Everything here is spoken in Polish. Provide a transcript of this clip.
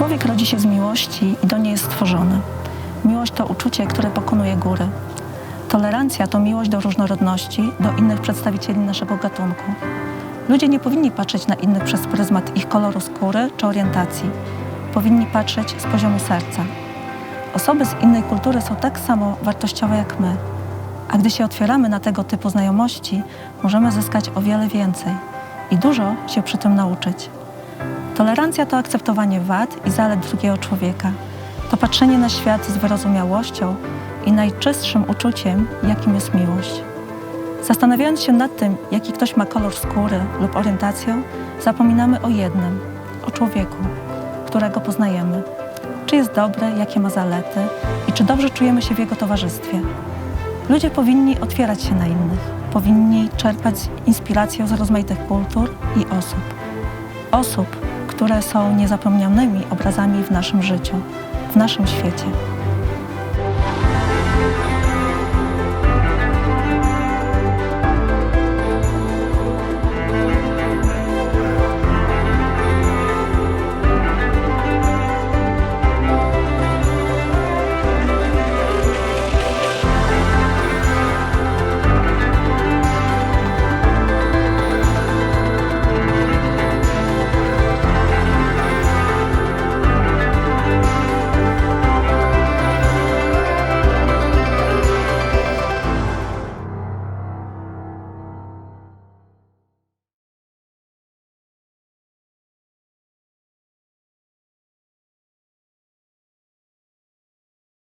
Człowiek rodzi się z miłości i do niej jest stworzony. Miłość to uczucie, które pokonuje góry. Tolerancja to miłość do różnorodności, do innych przedstawicieli naszego gatunku. Ludzie nie powinni patrzeć na innych przez pryzmat ich koloru skóry czy orientacji. Powinni patrzeć z poziomu serca. Osoby z innej kultury są tak samo wartościowe jak my. A gdy się otwieramy na tego typu znajomości, możemy zyskać o wiele więcej i dużo się przy tym nauczyć. Tolerancja to akceptowanie wad i zalet drugiego człowieka. To patrzenie na świat z wyrozumiałością i najczystszym uczuciem, jakim jest miłość. Zastanawiając się nad tym, jaki ktoś ma kolor skóry lub orientację, zapominamy o jednym o człowieku, którego poznajemy. Czy jest dobry, jakie ma zalety i czy dobrze czujemy się w jego towarzystwie. Ludzie powinni otwierać się na innych, powinni czerpać inspirację z rozmaitych kultur i osób. Osób, które są niezapomnianymi obrazami w naszym życiu, w naszym świecie.